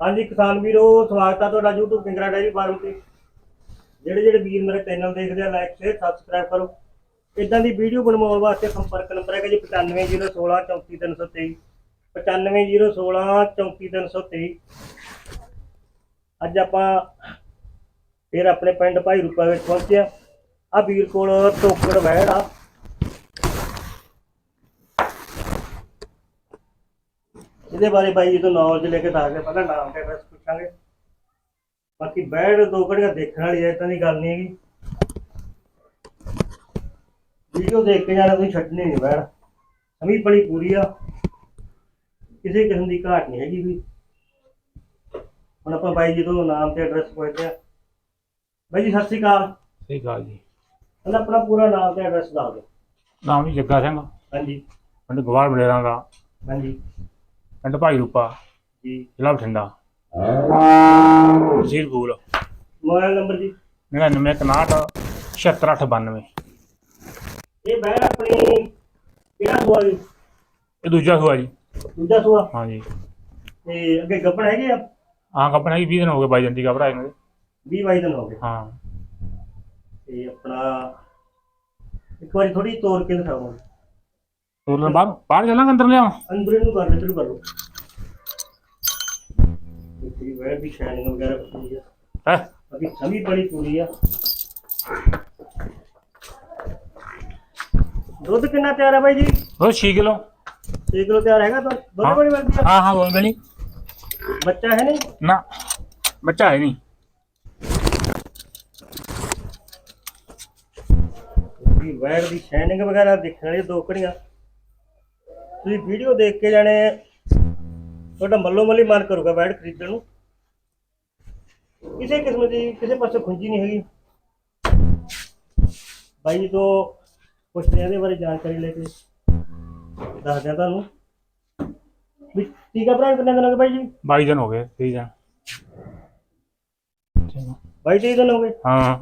ਹਾਂਜੀ ਕਿਸਾਨ ਵੀਰੋ, ਸਵਾਗਤ ਆ ਤੁਹਾਡਾ YouTube ਕਿੰਗਰਾ ਡੈਰੀ ਫਾਰਮ ਤੇ। ਜਿਹੜੇ ਜਿਹੜੇ ਵੀਰ ਮੇਰੇ ਚੈਨਲ ਦੇਖਦੇ ਆ ਲਾਈਕ ਸ਼ੇਅਰ ਸਬਸਕ੍ਰਾਈਬ ਕਰੋ। ਇਦਾਂ ਦੀ ਵੀਡੀਓ ਬਣਵਾਉਣ ਵਾਸਤੇ ਸੰਪਰਕ ਨੰਬਰ ਹੈਗਾ ਜੀ 95016 34323 95016 34323 ਅੱਜ ਆਪਾਂ ਫਿਰ ਆਪਣੇ ਪਿੰਡ ਭਾਈ ਰੂਪਾ ਵਿੱਚ ਪਹੁੰਚੇ ਆ। ਆ ਵੀਰ ਕੋਲ ਟੋਕੜ ਵਹਿੜ ਆ। ਇਹਦੇ ਬਾਰੇ ਬਾਈ ਜੀ ਤੋਂ ਨੌਲੇਜ ਲੈ ਕੇ ਦੱਸਦੇ ਪਹਿਲਾਂ ਨਾਮ ਤੇ ਐਡਰੈਸ ਪੁੱਛਾਂਗੇ। ਬਾਕੀ ਬੈਡ ਦੋ ਘੜੀਆਂ ਦੇਖਣ ਵਾਲੀ ਐ ਇਦਾਂ ਦੀ ਗੱਲ ਨਹੀਂ ਹੈਗੀ। ਵੀਡੀਓ ਦੇਖ ਕੇ ਜਾਣਾ ਤੁਸੀਂ ਛੱਡਣੀ ਨਹੀਂ ਬੈਡ ਸਮੀ ਬੜੀ ਪੂਰੀ ਆ। ਕਿਸੇ ਕਿਸਮ ਦੀ ਘਾਟ ਨਹੀਂ ਹੈਗੀ ਵੀ ਹੁਣ ਆਪਾਂ ਬਾਈ ਜੀ ਤੋਂ ਨਾਮ ਤੇ ਐਡਰੈਸ ਪੁੱਛਦੇ ਆ। ਬਾਈ ਜੀ ਸਤਿ ਸ਼੍ਰੀ ਅਕਾਲ। ਸਹੀ ਗੱਲ ਜੀ। ਪਹਿਲਾਂ ਆਪਣਾ ਪੂਰਾ ਨਾਮ ਤੇ ਐਡਰੈਸ ਦੱਸ ਦਿਓ। ਨਾਮ ਜੀ ਜੱਗਾ ਸਿੰਘ। ਹਾਂਜੀ। ਪਿੰਡ ਗਵਾਲ ਬਲੇਰਾਂ ਦਾ। ਹਾਂਜੀ। ਪਿੰਡ ਭਾਈ ਰੂਪਾ ਜੀ। ਜ਼ਿਲ੍ਹਾ ਬਠਿੰਡਾ। ਤਹਿਸੀਲ ਫੂਲ ਮੋਬਾਈਲ ਨੰਬਰ ਜੀ। 9961 76892 ਇਹ ਬੈਡ ਆਪਣੀ ਕਿਹੜਾ ਸੂਆ ਜੀ? ਇਹ ਦੂਜਾ ਹੋਇਆ ਜੀ। ਦੂਜਾ ਸੂਆ? ਹਾਂਜੀ। ਤੇ ਅੱਗੇ ਗੱਪਣ ਹੈਗੇ ਆ? ਹਾਂ ਕੰਪਨੀ ਹੈਗੀ 20 ਦਿਨ ਹੋ ਗਏ ਬਾਈ ਜੰਦੀ ਘਬਰਾਏ ਨੂੰ 20 22 ਦਿਨ ਹੋ ਗਏ। ਹਾਂ। ਤੇ ਆਪਣਾ ਇੱਕ ਵਾਰੀ ਥੋੜੀ ਤੋੜ ਕੇ ਦਿਖਾਓ। ਤੋਰ ਲੈ ਬਾਹਰ ਬਾਹਰ ਚੱਲਾਂਗੇ ਅੰਦਰ ਲਿਆਵਾਂ। ਅੰਦਰ ਇਹਨੂੰ ਕਰ ਲੈ ਸ਼ੁਰੂ ਕਰ ਇਹ ਵੈਰ ਦੀ ਸ਼ਾਈਨਿੰਗ ਵਗੈਰਾ ਪੂਰੀ ਆ। ਹੈ? ਅਭੀ ਸਮੀ ਬੜੀ ਪੂਰੀ ਆ। ਦੁੱਧ ਕਿੰਨਾ ਤਿਆਰ ਹੈ ਬਾਈ ਜੀ? ਉਹ 6 ਕਿਲੋ। 6 ਕਿਲੋ ਤਿਆਰ ਹੈਗਾ ਤਾਂ ਹਾਂ। ਬੜੀ ਮਿਲਦੀ ਆ। ਹਾਂ ਹਾਂ ਬੋਲ ਬਣੀ। ਬੱਚਾ ਹੈ ਨਹੀਂ? ਨਾ ਬੱਚਾ ਹੈ ਨਹੀਂ। ਵੀ ਵੈਰ ਦੀ ਸ਼ਾਈਨਿੰਗ ਵਗੈਰਾ ਦੇਖਣ ਵਾਲੀ ਦੋ ਘੜੀਆਂ। ਤੁਸੀਂ ਵੀਡੀਓ ਦੇਖ ਕੇ ਜਾਣੇ ਤੁਹਾਡਾ ਮੱਲੋ ਮੱਲੀ ਮਨ ਕਰੂਗਾ ਵੈੜ ਖਰੀਦਣ ਨੂੰ। ਕਿਸੇ ਕਿਸਮ ਦੀ ਕਿਸੇ ਪਾਸੇ ਖੁੰਜੀ ਨਹੀਂ ਹੈਗੀ। ਬਾਈ ਜੀ ਤੋਂ ਪੁੱਛਦੇ ਇਹਦੇ ਬਾਰੇ ਜਾਣਕਾਰੀ ਲੈ ਕੇ। ਦੱਸਦੇ ਆ ਤੁਹਾਨੂੰ। ਵੀ ਟੀਕਾ ਭਰਾ ਕਿੰਨੇ ਦਿਨ ਹੋ ਗਏ ਬਾਈ ਜੀ? 22 ਦਿਨ ਹੋ ਗਏ 23 ਦਿਨ। ਬਾਈ ਤੇਈ ਦਿਨ ਹੋ ਗਏ? ਹਾਂ।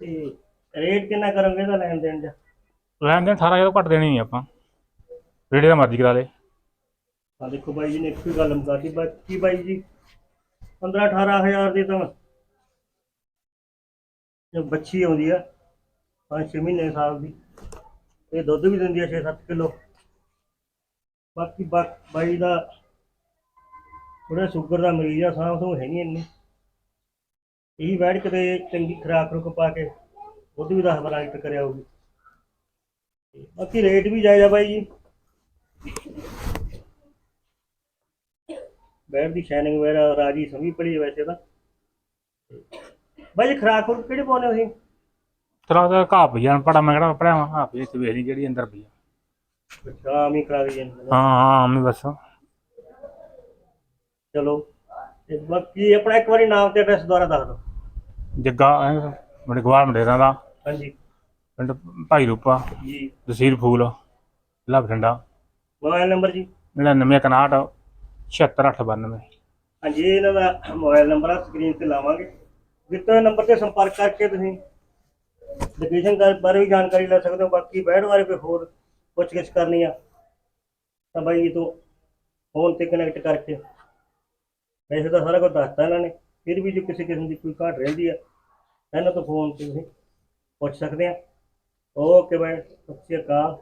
ਤੇ ਰੇਟ ਕਿੰਨਾ ਕਰੋਗੇ ਇਹਦਾ ਲੈਣ ਦੇਣ ਦਾ? ਲੈਣ ਦੇਣ 18000 ਘੱਟ ਦੇਣੀ ਨਹੀਂ ਆਪਾਂ। ਰੇੜੇ ਦਾ ਮਰਜ਼ੀ ਕਰਾ ਲੈ। ਆ ਦੇਖੋ ਬਾਈ ਜੀ ਨੇ ਇੱਕ ਹੀ ਗੱਲ ਮੁਕਾਤੀ ਬਾਕੀ ਬਾਈ ਜੀ? 15 18000 ਦੀ ਤਾਂ ਜੋ ਬੱਚੀ ਆਉਂਦੀ ਆ 5-6 ਮਹੀਨੇ ਸਾਲ ਦੀ। ਇਹ ਦੁੱਧ ਵੀ ਦਿੰਦੀ ਆ 6-7 ਕਿਲੋ। ਬਾਕੀ ਬਾ- ਬਾਈ ਦਾ ਥੋੜਾ ਸ਼ੂਗਰ ਦਾ ਮਰੀਜ਼ ਆ ਸਾਹ ਤੋਂ ਹੈ ਨਹੀਂ ਇੰਨੀ। ਇਹੀ ਬੈਠ ਕਿਤੇ ਚੰਗੀ ਖੁਰਾਕ ਰੁਕ ਪਾ ਕੇ ਦੁੱਧ ਵੀ 10 12 ਲੀਟਰ ਕਰਿਆ ਹੋਊਗੀ। ਬਾਕੀ ਰੇਟ ਵੀ ਜਾਇਜ਼ ਆ ਬਾਈ ਜੀ। ਬੈਡ ਦੀ ਸ਼ਾਈਨਿੰਗ ਵਗੈਰਾ ਰਾਜੀ ਸਮੀ ਪੜੀ ਹੈ ਵੈਸੇ ਤਾਂ। ਬਾਈ ਖਰਾਕ ਹੋਰ ਕਿਹੜੇ ਪਾਉਨੇ ਹੋ ਤੁਸੀਂ? ਤੇਰਾ ਤਾਂ ਘਾਹ ਪਈਆ ਪੜਾ ਮੈਂ ਕਿਹੜਾ ਪੜਿਆ ਹਾਂ ਪਈ ਤੇ ਜਿਹੜੀ ਅੰਦਰ ਪਈ ਆ। ਅੱਛਾ ਆਮੀ ਖਰਾਕ ਜੀ ਹਾਂ ਹਾਂ ਮੈਂ ਬਸ। ਚਲੋ ਤੇ ਬਾਕੀ ਆਪਣਾ ਇੱਕ ਵਾਰੀ ਨਾਮ ਤੇ ਐਡਰੈਸ ਦੁਆਰਾ ਦੱਸ ਦਿਓ। ਜੱਗਾ ਮੇਰੇ ਗਵਾਲ ਮੰਡੇਰਾਂ ਦਾ। ਹਾਂਜੀ। ਪਿੰਡ ਭਾਈ ਰੂਪਾ ਜੀ। ਤਹਿਸੀਲ ਫੂਲ ਜ਼ਿਲ੍ਹਾ ਬਠਿੰਡਾ ਮੋਬਾਈਲ ਨੰਬਰ ਜੀ? 9961 76892 ਹਾਂਜੀ ਇਹ ਇਹਨਾਂ ਦਾ ਮੋਬਾਈਲ ਨੰਬਰ ਆ ਸਕਰੀਨ ਤੇ ਲਾਵਾਂਗੇ। ਦਿੱਤੇ ਨੰਬਰ ਤੇ ਸੰਪਰਕ ਕਰਕੇ ਤੁਸੀਂ ਲੋਕੇਸ਼ਨ ਬਾਰੇ ਵੀ ਜਾਣਕਾਰੀ ਲੈ ਸਕਦੇ ਹੋ। ਬਾਕੀ ਬੈਡ ਬਾਰੇ ਕੋਈ ਹੋਰ ਪੁੱਛਗਿੱਛ ਕਰਨੀ ਆ ਤਾਂ ਬਾਈ ਜੀ ਤੋਂ ਫੋਨ ਤੇ ਕਨੈਕਟ ਕਰਕੇ ਵੈਸੇ ਤਾਂ ਸਾਰਾ ਕੁਝ ਦੱਸਤਾ ਇਹਨਾਂ ਨੇ। ਫਿਰ ਵੀ ਜੇ ਕਿਸੇ ਕਿਸਮ ਦੀ ਕੋਈ ਘਾਟ ਰਹਿੰਦੀ ਆ ਇਹਨਾਂ ਤੋਂ ਫੋਨ ਤੇ ਤੁਸੀਂ ਪੁੱਛ ਸਕਦੇ ਆ। ਓਕੇ ਬਾਈ ਸਤਿ ਸ਼੍ਰੀ ਅਕਾਲ।